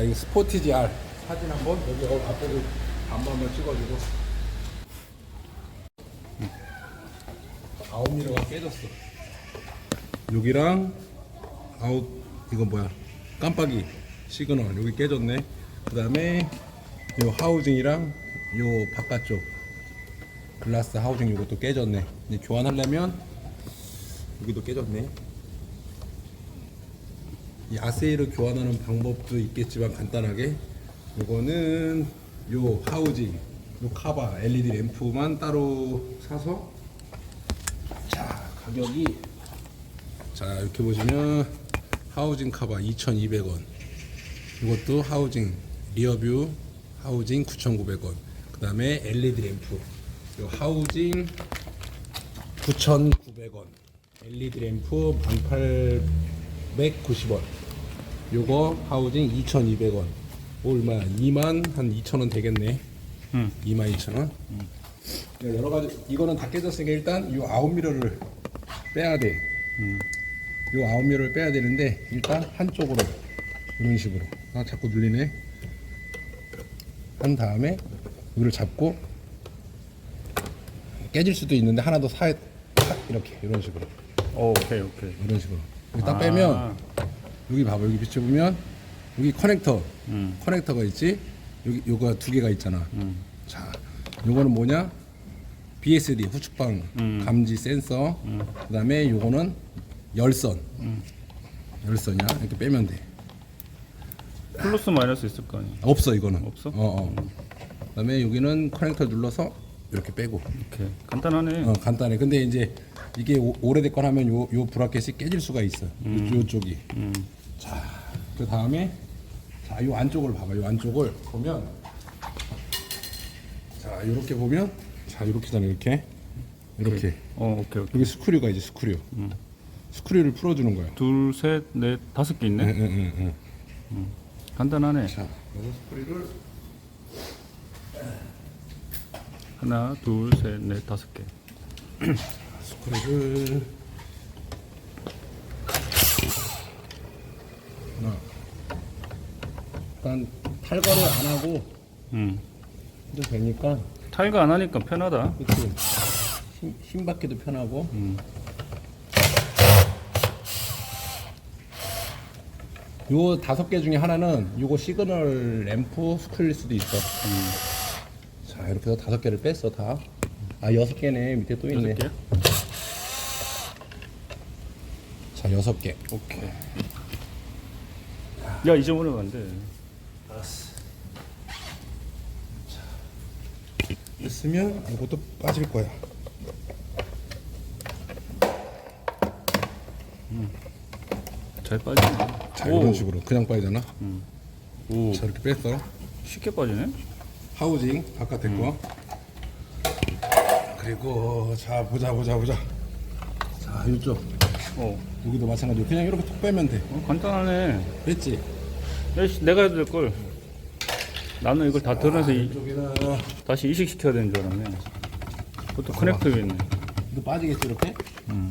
자, 이 스포티지 R 사진 한번 여기 어, 앞에도 한번 한번 찍어주고. 아웃 미러가 깨졌어. 여기랑 아웃 이거 뭐야? 깜빡이 시그널 여기 깨졌네. 그 다음에 요 하우징이랑 요 바깥쪽 글라스 하우징 이것도 깨졌네. 이제 교환하려면 여기도 깨졌네. 이 아세이를 교환하는 방법도 있겠지만 간단하게 요거는 요 하우징 요 카바 LED 램프만 따로 사서 자 가격이 자 이렇게 보시면 하우징 카바 2,200원. 이것도 하우징 리어뷰 하우징 9,900원. 그 다음에 LED 램프. 요 하우징 9,900원. LED 램프 1,890원 요거 하우징 2,200원. 얼마야? 2만 한 2,000원 되겠네. 응. 2만 2,000원? 여러 가지 이거는 다 깨졌으니까 일단 요 아웃미러를 빼야 돼. 요 아웃미러를 빼야 되는데 일단 한쪽으로 이런 식으로. 아 자꾸 눌리네. 한 다음에 이를 잡고 깨질 수도 있는데 하나 더 사야 탁 이렇게 이런 식으로. 오, 오케이 오케이. 이런 식으로. 딱 아. 빼면 여기 봐봐 여기 비춰보면 여기 커넥터 음. 커넥터가 있지 여기 요거 두 개가 있잖아 음. 자 요거는 뭐냐 BSD 후측방 음. 감지 센서 그 다음에 요거는 열선 열선이야 이렇게 빼면 돼 플러스 마이너스 있을 거 아니야. 없어 이거는 없어? 어, 어. 그 다음에 여기는 커넥터 눌러서 이렇게 빼고 오케이. 간단하네. 어, 간단해 근데 이제 이게 오, 오래됐건 하면 요, 요 브라켓이 깨질 수가 있어 요, 요쪽이 음. 자, 그 다음에 자, 요 안쪽을 봐봐. 요 안쪽을 보면 자, 요렇게 보면 자, 요렇게잖아. 이렇게. 이렇게. 어, 오케이 오케이. 여기 스크류가 이제 스크류. 스크류를 풀어 주는 거야. 둘, 셋, 넷, 다섯 개 있네. 응, 응, 응, 응. 간단하네. 자, 요 스크류를 하나, 둘, 셋, 넷, 다섯 개. 스크류를 하나. 일단 탈거를 안 하고 음. 해도 되니까 탈거 안 하니까 편하다. 그치 힘, 힘 받기도 편하고 음. 요 다섯 개 중에 하나는 요거 시그널 램프 스크류일 수도 있어. 자 이렇게 해서 다섯 개를 뺐어 다. 아 여섯 개네 밑에 또 있네. 여섯 개? 자 여섯 개. 오케이. 야, 잊어버리면 안 돼. 됐으면 이것도 빠질 거야. 잘 빠지네. 자 오. 이런 식으로 그냥 빠지잖아. 오, 자 이렇게 뺐어. 쉽게 빠지네. 하우징 바깥에 거. 그리고 자 보자 보자 보자. 자 이쪽 어, 여기도 마찬가지로 그냥 이렇게 톡 빼면 돼. 어 간단하네. 됐지? 야, 씨, 내가 해도 될 걸. 나는 이걸 다 드러내서 이- 이쪽에는 다시 이식시켜야 되는 줄 알았네. 그것도 커넥터가 있네. 이거 빠지겠지 이렇게? 음.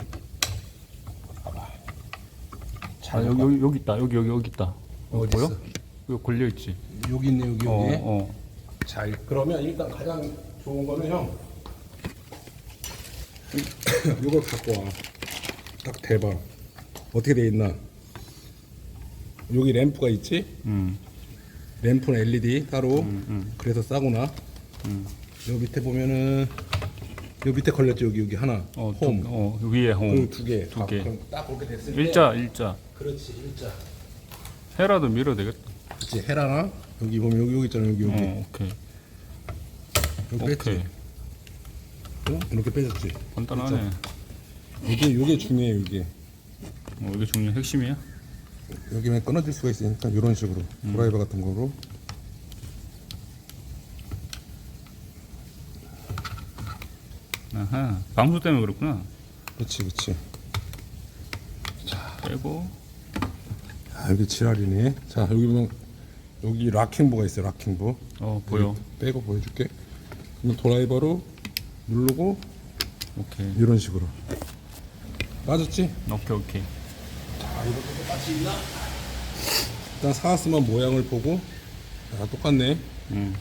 아, 여기, 여기, 여기 있다. 여기, 여기, 여기 있다. 여기 어디? 있어? 여기 걸려있지. 여기 있네 여기 어, 여기. 어. 자 그러면 일단 가장 좋은 거는 형 이걸 갖고 와. 딱 대봐. 어떻게 돼 있나? 여기 램프가 있지? 음, 램프는 LED 따로. 음. 그래서 싸구나. 음. 여기 밑에 보면은 여기 밑에 걸렸지 여기 여기 하나. 어, 홈. 두, 어, 위에 홈. 그리고 두 개. 두 아, 개. 그럼 딱 그렇게 됐을 때. 일자, 일자. 그렇지 일자. 헤라도 밀어도 되겠다. 그렇지 헤라나 여기 보면 여기 여기 있잖아 여기 여기. 어, 오케이. 여기 오케이. 뺐지. 어? 이렇게 빼줬지. 간단하네. 이게 요게 중요해 이게. 어, 이게 중요한 핵심이야? 여기만 끊어질 수가 있으니까 이런 식으로 드라이버 같은 거로 아하. 방수 때문에 그렇구나. 그렇지 그렇지 빼고. 아 여기 지랄이네 자 여기 보면 여기 락킹부가 있어요 락킹부 어, 보여. 빼고 보여줄게 그럼 드라이버로 누르고 오케이. 이런 식으로 빠졌지? 오케이, 오케이. 자 이것도 똑같이 있나? 일단 사왔으면 모양을 보고 아, 똑같네. 음.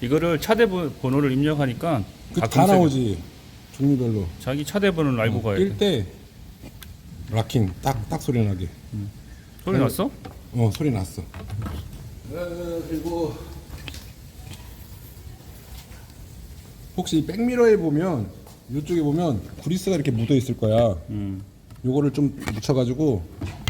이거를 차대 번- 번호를 입력하니까 그 다 나오지 종류별로. 자기 차대 번호를 알고 가야 돼. 낄때 락킹 딱딱 소리 나게. 소리 났어? 어 소리 났어. 그리고 혹시 백미러에 보면 이쪽에 보면 구리스가 이렇게 묻어 있을 거야. 음. 요거를 좀 묻혀가지고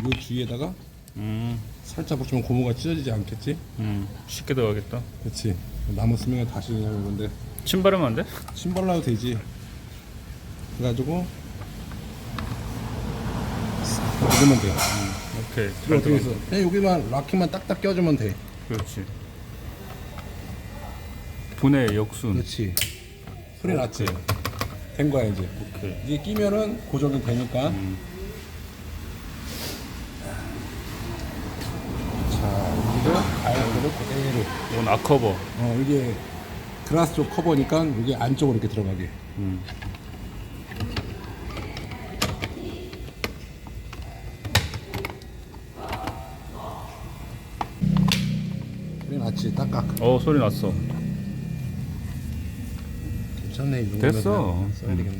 요 주위에다가 음. 살짝 붙이면 고무가 찢어지지 않겠지? 음. 쉽게 들어가겠다. 그렇지. 남았으면 다시 그냥 이건데 침 바르면 안 돼? 신발라도 되지. 그래가지고 누르면 돼. 오케이. 이거 잘 어떻게. 했어? 그냥 여기만 락킹만 딱딱 껴주면 돼. 그렇지. 분해 역순. 그렇지. 소리 났지. 된 거야 이제. 오케이. 이게 끼면은 고정이 되니까. 음. 자, 여기도 가야대로 그대로. 이건 아커버. 어, 이게 글라스 쪽 커버니까 이게 안쪽으로 이렇게 들어가게. 음. 소리 났지. 딱딱. 어 소리 났어. 괜찮네. 이 정도면 됐어. 다 써야 되겠네.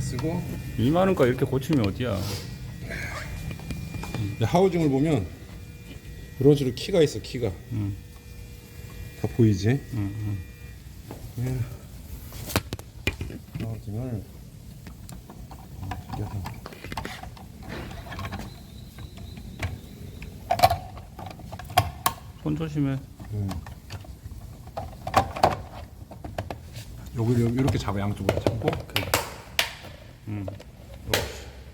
쓰고 2만 원까 이렇게 고치면 어디야? 이 하우징을 보면 식으로 키가 있어. 키가 음. 다 보이지? 음. 예. 하우징을 튀겨서 손 조심해. 음. 여기를 이렇게 잡아 양쪽으로 잡고 오케이. 음.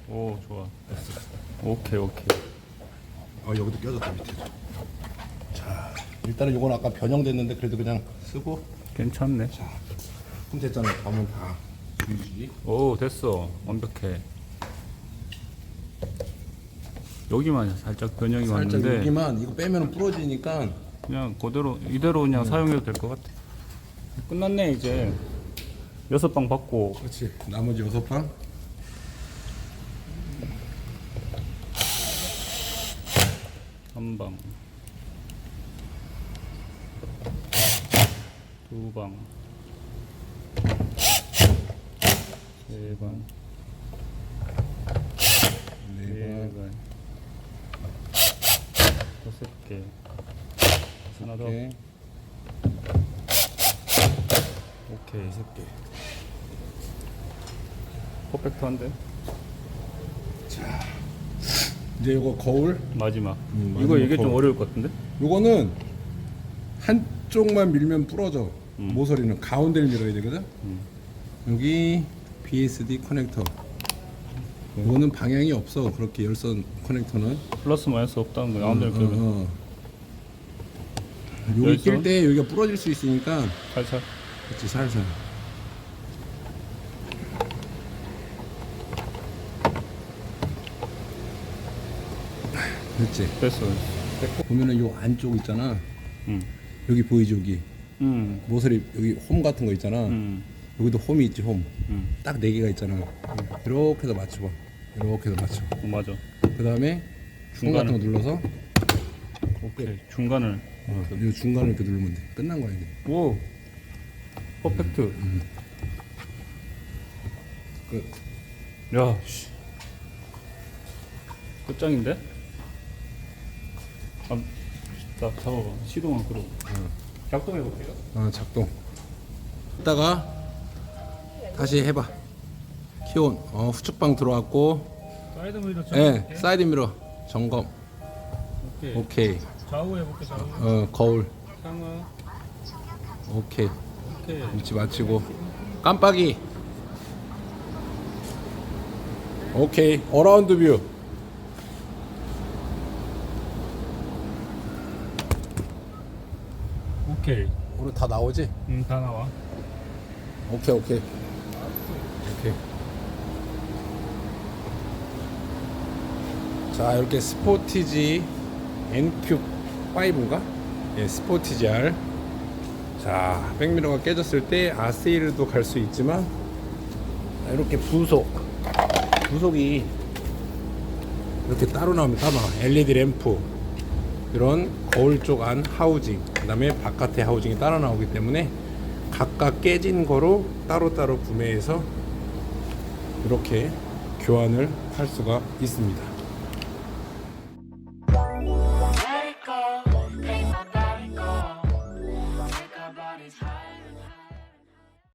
오, 오 좋아. 오케이 오케이. 어 여기도 껴졌다 밑에. 자 일단은 이건 아까 변형됐는데 그래도 그냥 쓰고 괜찮네. 자 그럼 됐잖아. 가면 다 주지. 오 됐어. 완벽해. 여기만 살짝 변형이 살짝 왔는데 여기만 이거 빼면 부러지니까 그냥 그대로 이대로 그냥 사용해도 될 것 같아. 끝났네 이제. 여섯 방 받고 그렇지. 나머지 여섯 방. 한 방, 두 방, 세 방, 네 네 방. 방, 다섯 개, 하나 더. 오케이. 오케이. 여섯 개. 퍼펙트한데? 이제 이거 거울. 마지막. 음, 이거 마지막 이게 좀 거울. 어려울 것 같은데? 요거는 한쪽만 밀면 부러져. 음. 모서리는 가운데를 밀어야 되거든. 여기 BSD 커넥터. 이거는 방향이 없어. 그렇게 열선 커넥터는. 플러스 마이너스 없다는 거야. 아무데나 음, 어, 음, 어. 여기 열선? 낄때 여기가 부러질 수 있으니까 살살. 그렇지 살살. 됐지. 됐어. 보면은 요 안쪽 있잖아. 응. 여기 보이지 여기 응. 모서리 여기 홈 같은 거 있잖아. 응. 여기도 홈이 있지 홈. 응. 딱네 개가 있잖아. 이렇게 해서 맞춰봐. 이렇게 해서 맞춰. 어, 맞아. 그 다음에 중 같은 거 눌러서 오케이. 중간을. 어, 이 중간을 이렇게 누르면 돼. 끝난 거야 이게. 오. 퍼펙트. 끝. 야, 씨. 끝장인데? 아, 나 잡아봐. 시동을 끌어. 작동해볼게요. 아 작동. 이따가 다시 해봐. 키온. 어 후측방 들어왔고. 사이드 미러 예. 사이드 미러 점검. 오케이. 오케이. 좌우 해볼게, 좌우. 어 거울. 상하. 오케이. 위치 맞추고. 깜빡이. 오케이. 어라운드 뷰. 오케이. 오늘 다 나오지? 응, 다 나와. 오케이 오케이 오케이 자 이렇게 스포티지 NQ5인가? 예 스포티지 R 자 백미러가 깨졌을 때 아세이르도 갈 수 있지만 자, 이렇게 부속 부속이 이렇게 따로 나옵니다. 나와. LED 램프 이런 거울 쪽 안 하우징 그 다음에 바깥에 하우징이 따로 나오기 때문에 각각 깨진 거로 따로따로 구매해서 이렇게 교환을 할 수가 있습니다.